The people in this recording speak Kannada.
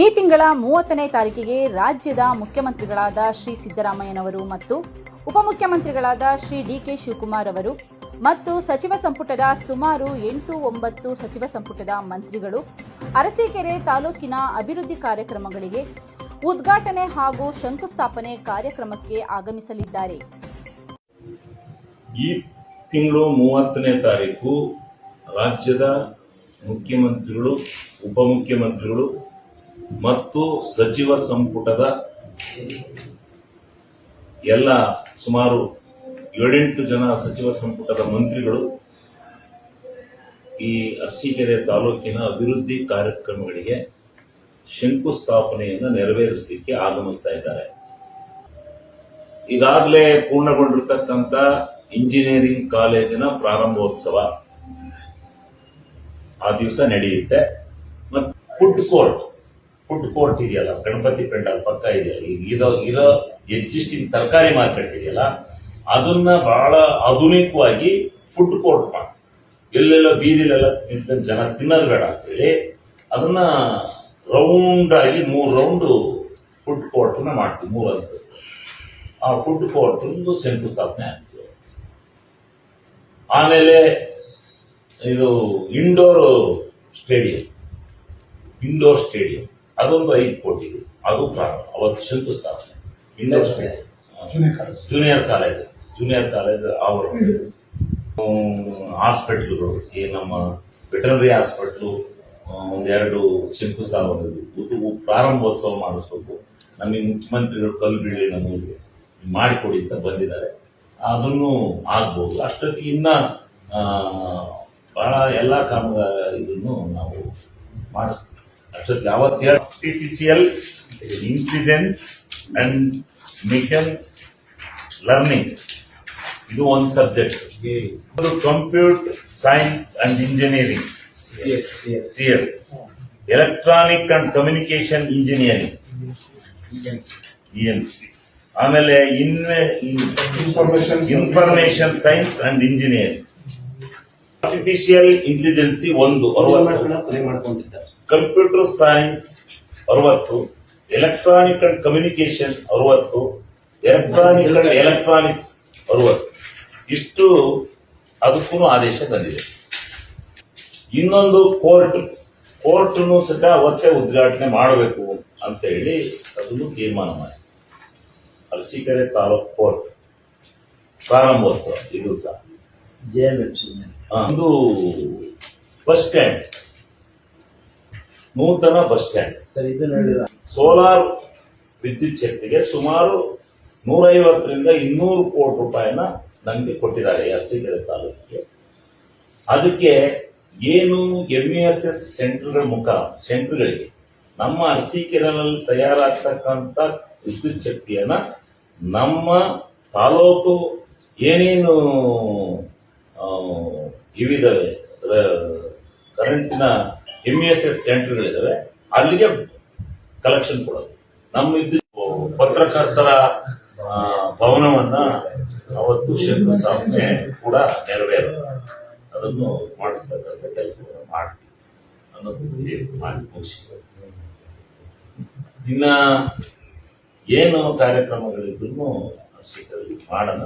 ಈ ತಿಂಗಳ ಮೂವತ್ತನೇ ತಾರೀಕಿಗೆ ರಾಜ್ಯದ ಮುಖ್ಯಮಂತ್ರಿಗಳಾದ ಶ್ರೀ ಸಿದ್ದರಾಮಯ್ಯನವರು ಮತ್ತು ಉಪಮುಖ್ಯಮಂತ್ರಿಗಳಾದ ಶ್ರೀ ಡಿಕೆ ಶಿವಕುಮಾರ್ ಅವರು ಮತ್ತು ಸಚಿವ ಸಂಪುಟದ ಸುಮಾರು ಎಂಟು ಒಂಬತ್ತು ಸಚಿವ ಸಂಪುಟದ ಮಂತ್ರಿಗಳು ಅರಸೀಕೆರೆ ತಾಲೂಕಿನ ಅಭಿವೃದ್ಧಿ ಕಾರ್ಯಕ್ರಮಗಳಿಗೆ ಉದ್ಘಾಟನೆ ಹಾಗೂ ಶಂಕುಸ್ಥಾಪನೆ ಕಾರ್ಯಕ್ರಮಕ್ಕೆ ಆಗಮಿಸಲಿದ್ದಾರೆ. ಈ ತಿಂಗಳು ಮೂವತ್ತನೇ ತಾರೀಕು ರಾಜ್ಯದ ಮುಖ್ಯಮಂತ್ರಿಗಳು, ಉಪಮುಖ್ಯಮಂತ್ರಿಗಳು ಮತ್ತು ಸಚಿವ ಸಂಪುಟದ ಎಲ್ಲ ಸುಮಾರು ಏಳೆಂಟು ಜನ ಸಚಿವ ಸಂಪುಟದ ಮಂತ್ರಿಗಳು ಈ ಅರಸೀಕೆರೆ ತಾಲೂಕಿನ ಅಭಿವೃದ್ಧಿ ಕಾರ್ಯಕ್ರಮಗಳಿಗೆ ಶಂಕುಸ್ಥಾಪನೆಯನ್ನು ನೆರವೇರಿಸಲಿಕ್ಕೆ ಆಗಮಿಸ್ತಾ ಇದ್ದಾರೆ. ಈಗಾಗಲೇ ಪೂರ್ಣಗೊಂಡಿರ್ತಕ್ಕಂಥ ಇಂಜಿನಿಯರಿಂಗ್ ಕಾಲೇಜಿನ ಪ್ರಾರಂಭೋತ್ಸವ ಆ ದಿವಸ ನಡೆಯುತ್ತೆ. ಮತ್ತು ಫುಡ್ ಕೋರ್ಟ್ ಫುಡ್ ಕೋರ್ಟ್ ಇದೆಯಲ್ಲ, ಗಣಪತಿ ಪೆಂಡಲ್ ಪಕ್ಕ ಇದೆಯಲ್ಲ, ಇರೋ ಇರೋ ಎಕ್ಸಿಸ್ಟಿಂಗ್ ತರಕಾರಿ ಮಾರ್ಕೆಟ್ ಇದೆಯಲ್ಲ, ಅದನ್ನ ಬಹಳ ಆಧುನಿಕವಾಗಿ ಫುಡ್ ಕೋರ್ಟ್ ಮಾಡ್ತೀವಿ ಎಲ್ಲೆಲ್ಲ ಬೀದಿಲೆಲ್ಲ ನಿಂತ್ಕೊಂಡು ಜನ ತಿನ್ನೋದು ಬೇಡ ಅಂತೇಳಿ ಅದನ್ನ ರೌಂಡ್ ಆಗಿ ಮೂರು ರೌಂಡ್ ಫುಡ್ ಕೋರ್ಟ್ ಮಾಡ್ತೀವಿ, ಮೂರು ಅಂತಸ್ತು. ಆ ಫುಡ್ ಕೋರ್ಟ್ ಶಂಕುಸ್ಥಾಪನೆ ಆಗ್ತದೆ. ಆಮೇಲೆ ಇದು ಇಂಡೋರ್ ಸ್ಟೇಡಿಯಂ ಇಂಡೋರ್ ಸ್ಟೇಡಿಯಂ ಅದೊಂದು ಐದು ಕೋಟಿ ಅದು ಪ್ರಾರಂಭ ಅವತ್ತು ಶಂಕುಸ್ಥಾಪನೆ ಇನ್ನಷ್ಟೇ junior college junior college junior college ಅವರು. ಹಾಸ್ಪಿಟ್ಲುಗಳು ಈ ನಮ್ಮ ವೆಟರ್ನರಿ ಹಾಸ್ಪಿಟ್ಲು ಒಂದೆರಡು ಶಂಕುಸ್ಥಾಪನೆ ಪ್ರಾರಂಭೋತ್ಸವ ಮಾಡಿಸ್ಬೇಕು. ನಮಗೆ ಮುಖ್ಯಮಂತ್ರಿಗಳು ಕಲ್ಲು ಬೀಳಿ ನಮಗೆ ಮಾಡಿಕೊಡಿ ಅಂತ ಬಂದಿದ್ದಾರೆ. ಅದನ್ನು ಆಗ್ಬೋದು. ಅಷ್ಟೊತ್ತಿಗೆ ಇನ್ನ ಬಹಳ ಎಲ್ಲ ಕಾಮಗಾರ ಇದನ್ನು ನಾವು ಮಾಡಿಸ್ತೀವಿ ಅಷ್ಟೊತ್ತಿಗೆ ಯಾವತ್ತು artificial intelligence and machine learning ಇದು ಒಂದು subject computer science and engineering C S electronic and communication engineering N C ಆಮೇಲೆ Information- information science and engineering artificial intelligence ಒಂದು. ಮಾಡ್ಕೊಂತಿದ್ದಾರೆ. ಕಂಪ್ಯೂಟರ್ ಸೈನ್ಸ್ ಅರವತ್ತು ಎಲೆಕ್ಟ್ರಾನಿಕ್ ಅಂಡ್ ಕಮ್ಯುನಿಕೇಶನ್ ಅರವತ್ತು ಎಲೆಕ್ಟ್ರಾನಿಕ್ ಅಂಡ್ ಎಲೆಕ್ಟ್ರಾನಿಕ್ಸ್ ಅರವತ್ತು. ಇಷ್ಟು ಅದಕ್ಕೂ ಆದೇಶ ಬಂದಿದೆ. ಇನ್ನೊಂದು ಕೋರ್ಟ್ ಕೋರ್ಟ್ನು ಸಹ ಅವತ್ತೇ ಉದ್ಘಾಟನೆ ಮಾಡಬೇಕು ಅಂತ ಹೇಳಿ ಅದನ್ನು ತೀರ್ಮಾನ ಮಾಡಿ ಅರಸೀಕೆರೆ ತಾಲೂಕು ಕೋರ್ಟ್ ಪ್ರಾರಂಭೋತ್ಸವ ಇದು ಸಹ. ಒಂದು ಫಸ್ಟ್ ಸ್ಟ್ಯಾಂಡ್ ನೂತನ ಬಸ್ ಸ್ಟ್ಯಾಂಡ್. ಸರ್ ಇದು ನೋಡಿದ ಸೋಲಾರ್ ವಿದ್ಯುತ್ ಶಕ್ತಿಗೆ ಸುಮಾರು ನೂರೈವತ್ತರಿಂದ ಇನ್ನೂರು ಕೋಟಿ ರೂಪಾಯಿನ ನಮಗೆ ಕೊಟ್ಟಿದ್ದಾರೆ ಅರಸೀಕೆರೆ ತಾಲೂಕಿಗೆ. ಅದಕ್ಕೆ ಏನು ಎಂ ಎಸ್ ಎಸ್ ಸೆಂಟರ್ಗಳ ಮುಖ ಸೆಂಟರ್ಗಳಿಗೆ ನಮ್ಮ ಅರಸೀಕೆರೆನಲ್ಲಿ ತಯಾರಾಗ್ತಕ್ಕಂಥ ವಿದ್ಯುತ್ ಶಕ್ತಿಯನ್ನು ನಮ್ಮ ತಾಲೂಕು ಏನೇನು ಇವಿದಾವೆ ಕರೆಂಟಿನ ಎಂ ಎಸ್ ಎಸ್ ಸೆಂಟರ್ಗಳಿದಾವೆ ಅಲ್ಲಿಗೆ ಕಲೆಕ್ಷನ್ ಕೊಡೋದು. ನಮ್ಮ ಪತ್ರಕರ್ತರ ಭವನವನ್ನ ಅವತ್ತು ಶಂಕುಸ್ಥಾಪನೆ ಕೂಡ ನೆರವೇರ ಅದನ್ನು ಮಾಡಿಸ್ತಕ್ಕಂಥ ಕೆಲಸವನ್ನು ಮಾಡಿ ಅನ್ನೋದು ಮಾಡಿ ಮುಗಿಸಿದ್ರು ಇನ್ನ ಏನು ಕಾರ್ಯಕ್ರಮಗಳಿದ್ರು ಮಾಡೋಣ.